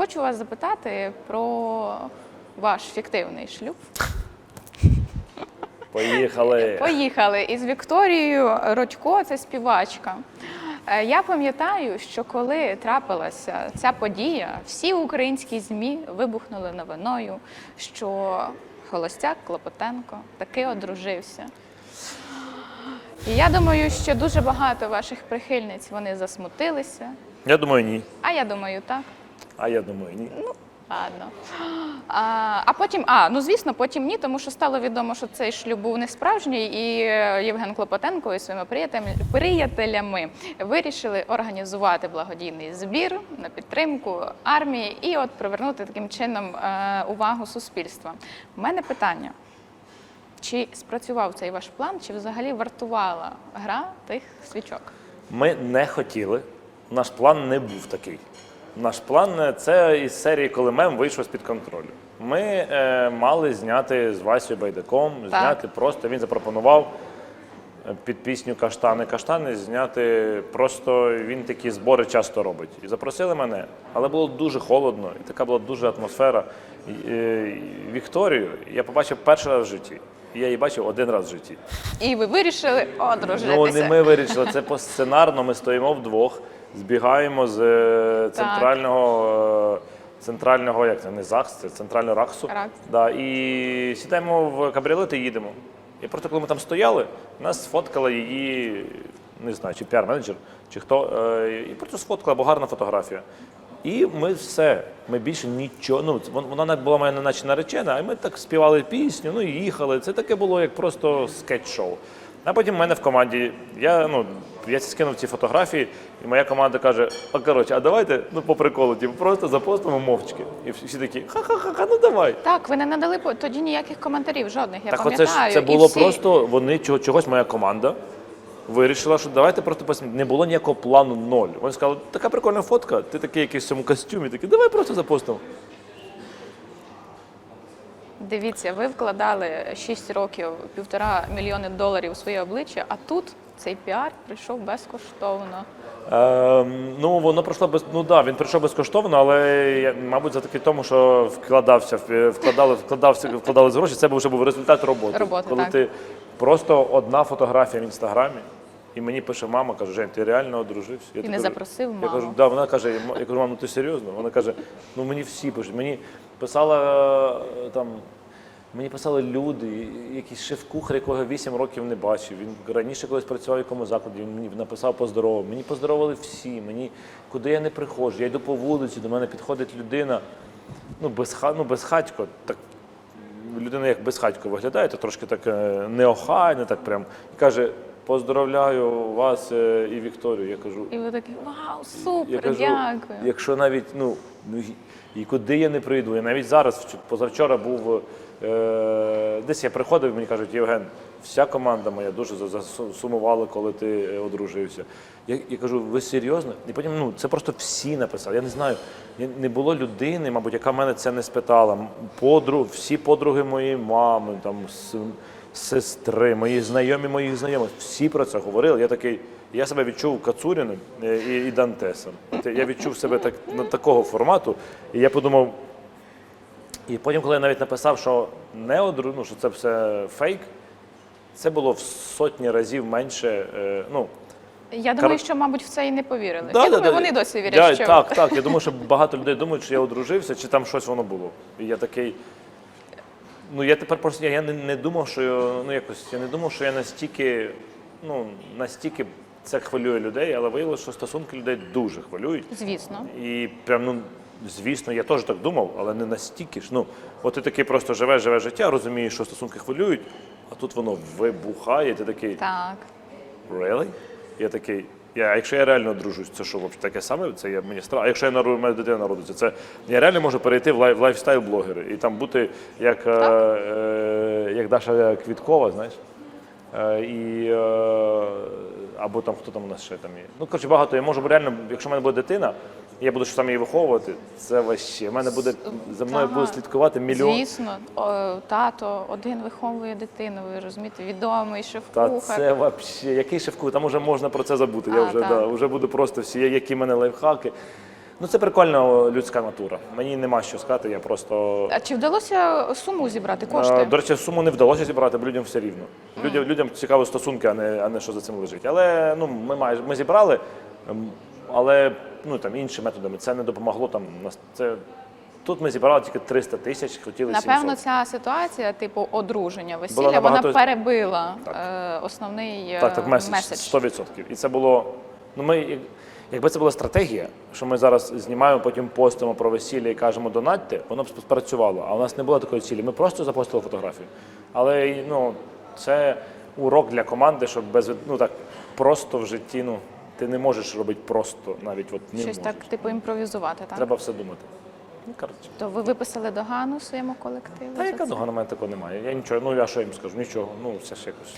хочу вас запитати про ваш фіктивний шлюб. Поїхали. Поїхали із Вікторією Родько, це співачка. Е, Я пам'ятаю, що коли трапилася ця подія, всі українські ЗМІ вибухнули новиною, що Холостяк Клопотенко таки одружився. І я думаю, що дуже багато ваших прихильниць вони засмутилися. Я думаю, ні. А я думаю, так. А я думаю, ні. Ладно. А, а потім, а ну звісно, потім ні, тому що стало відомо, що цей шлюб був не справжній, і Євген Клопотенко із своїми приятелями, приятелями вирішили організувати благодійний збір на підтримку армії і от привернути таким чином е, увагу суспільства. У мене питання. Чи спрацював цей ваш план, чи взагалі вартувала гра тих свічок? Ми не хотіли. Наш план не був такий. Наш план е, це із серії, коли мем вийшов з-під контролю. Ми е, мали зняти з Васею Байдаком, Так. зняти просто. Він запропонував е, під пісню Каштани Каштани зняти просто він такі збори часто робить. І запросили мене, але було дуже холодно, і така була дуже атмосфера. І, е, Вікторію я побачив перший раз в житті. Я її бачив один раз в житті. І ви вирішили одружитися? Ну, не ми вирішили. Це по сценарно. Ми стоїмо вдвох, збігаємо з е, центрального. е, Центрального, як це не ЗАГС, це центрального РАКСу. РАКС. Да, і сідаємо в кабріолет і їдемо. І просто коли ми там стояли, нас сфоткала її, не знаю, чи піар-менеджер, чи хто, е, і просто сфоткала, бо гарна фотографія. І ми все, ми більше нічого. Ну, вона навіть була моя наче наречена, а ми так співали пісню, ну і їхали. Це таке було як просто скетч-шоу. А потім в мене в команді, я, ну, я скинув ці фотографії, і моя команда каже: а коротше, а давайте ну, по приколу, типу, просто запостимо мовчки. І всі такі, ха-ха-ха, ну давай. Так, ви не надали тоді ніяких коментарів, жодних. Я Так оце пам'ятаю. ж це було всі- просто, вони чого- чогось моя команда вирішила, що давайте просто посміємо. Не було ніякого плану ноль. Вони сказали, така прикольна фотка, ти такий якийсь в цьому костюмі, такий, давай просто запостимо. Дивіться, ви вкладали 6 років півтора мільйони доларів у своє обличчя, а тут цей піар прийшов безкоштовно. Ем, ну, воно пройшло без. Ну да, він прийшов безкоштовно, але я, мабуть, за таки тому, що вкладався, вкладали, вкладався, вкладали гроші, це вже був результат роботи. Роботи, Коли так. ти просто одна фотографія в інстаграмі, і мені пише мама, каже, Жень, ти реально одружився? Я І не кажу- запросив Я кажу, да, вона каже, я кажу, мам, ну ти серйозно? Вона каже, ну мені всі пишуть. Мені писала е, там. Мені писали люди, якийсь шеф-кухар, якого я 8 років не бачив. Він раніше колись працював в якому закладі, він мені написав поздоровав. Мені поздоровали всі. Мені куди я не приходжу. Я йду по вулиці, до мене підходить людина, ну, безха, ну безхатько, так людина як безхатько виглядає, то трошки так е, неохайно, так прям. І каже: поздоровляю вас е, і Вікторію. Я кажу, І ви такі, вау, супер, я кажу, дякую. якщо навіть ну, ну і- куди я не прийду, я навіть зараз, позавчора був е, десь я приходив, мені кажуть, Євген, вся команда моя дуже засумувала, коли ти е, одружився. Я, я кажу, ви серйозно? І потім ну це просто всі написали. Я не знаю, не було людини, мабуть, яка мене це не спитала. Подруг, всі подруги моєї мами, там сестри, мої знайомі моїх знайомих, всі про це говорили. Я такий. Я себе відчув Кацуріним е, і, і Дантесом. Я відчув себе так, на такого формату, і я подумав. І потім, коли я навіть написав, що не одру, ну, що це все фейк, це було в сотні разів менше. Е, ну, Я думаю, Кар- що, мабуть, в це і не повірили. да, я да, думаю, да. вони досі вірять, Да, що Так, так. Я думаю, що багато людей думають, що я одружився, чи там щось воно було. І я такий. Ну, я тепер просто я, я не, не думав, що я, ну якось я не думав, що я настільки, ну, настільки це хвилює людей, але виявилося, що стосунки людей дуже хвилюють. звісно. І прям, ну, звісно, я теж так думав, але не настільки ж. Ну, от ти такий просто живеш, живе життя, розумієш, що стосунки хвилюють, а тут воно вибухає, ти такий, Так. really? Я такий. Я, а якщо я реально одружусь, це що таке саме? Це я мені страшно. А якщо я нару, мене дитина народиться, це я реально можу перейти в лайф, в лайфстайл блогери і там бути як, е, е, як Даша Квіткова, знаєш. Е, і, е, або там хто там у нас ще там є. Ну, коротше, багато. Я можу реально, якщо в мене буде дитина, я буду щось там її виховувати, це ваще. У мене буде за мною буде слідкувати мільйон. Звісно, О, тато один виховує дитину, ви розумієте, відомий Та шеф-кухар. це взагалі, який шеф Там уже можна про це забути. Я вже так. да, вже буду просто всі, які в мене лайфхаки. Ну це прикольна людська натура. Мені нема що сказати, я просто. А чи вдалося суму зібрати Е, кошти? До речі, суму не вдалося зібрати, бо людям все рівно. Людям, людям цікаво стосунки, а не, а не що за цим лежить. Але ну, ми майже ми зібрали, ем, але ну, там, іншими методами це не допомогло. Там, це, тут ми зібрали тільки 300 тисяч, хотіли Напевно, 700. ця ситуація, типу одруження, весілля, набагато- вона перебила Так. е, основний е, Так, так, меседж, меседж. 100%. І це було. Ну, ми, якби це була стратегія, що ми зараз знімаємо, потім постимо про весілля і кажемо донатьте, воно б спрацювало. А у нас не було такої цілі. Ми просто запостили фотографію. Але ну, це урок для команди, щоб без ну так просто в житті. Ну, ти не можеш робити просто навіть от не Щось можеш. так, типу, імпровізувати, так? Треба все думати. Ну, коротше. То ви виписали догану своєму колективу? Та за яка це? догана мене такого немає. Я нічого, ну я що їм скажу? Нічого. Ну, це ж якось.